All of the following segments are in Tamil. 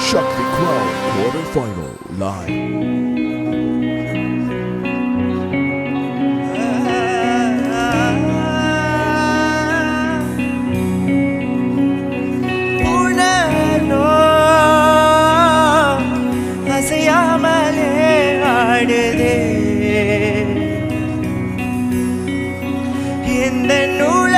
Shakti Crown quarterfinal live. உணர்வோ அசையாமலே ஆடுதே எந்த நூலகே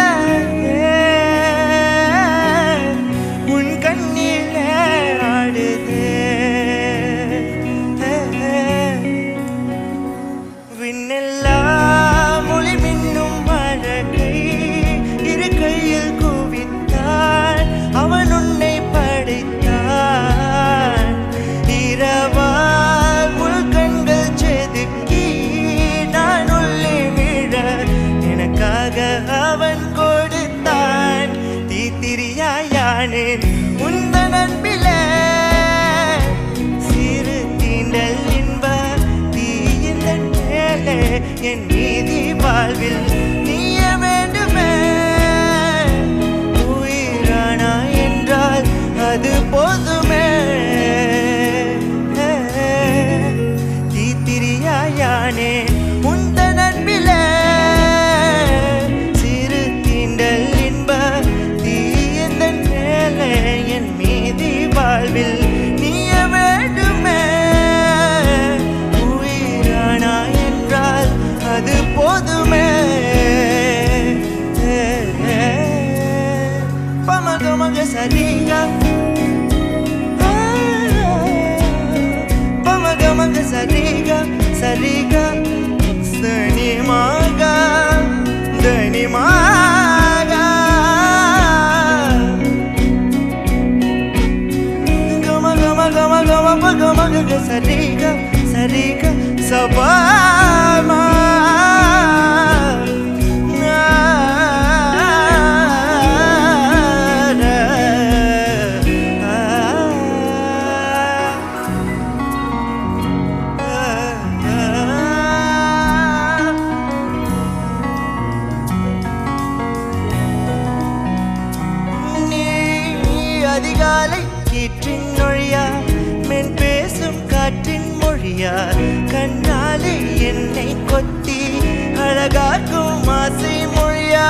என் நீதி வாழ்வில் गोद में पमन कमल जैसा रींगा पमन कमल जैसा रीगा सरीगा सनी मागा धनी मागा गमा गमा गमा गमा गमा गमा सरीगा सरीगा सबा அதிகாலை கீற்றின் நொழியா மென் பேசும் காற்றின் மொழியா கண்ணாலே என்னை கொத்தி அழகாக்கும் ஆசை மொழியா.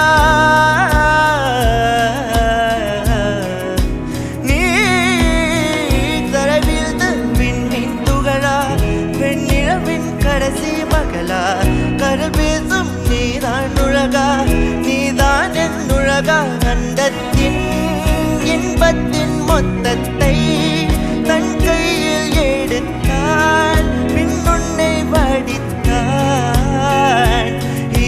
கடைசி மகளா கருள் பேசும் நீதான் நுழகா நீதான் என் நுழகா அண்டத்தின் இன்பத்தின் மொத்தத்தை தன் கையில் எடுத்தான் பின் உன்னை வடித்தான்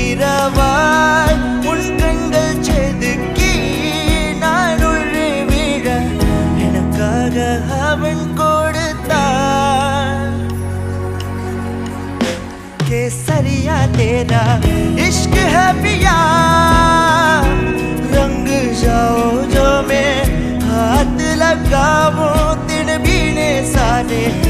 இரவாய் உன் கண்கள் செதுக்கி நான் உள்ளே விழ எனக்காக அவன் கொடுத்தான் केसरिया तेरा इश्क है पिया रंग जाओ it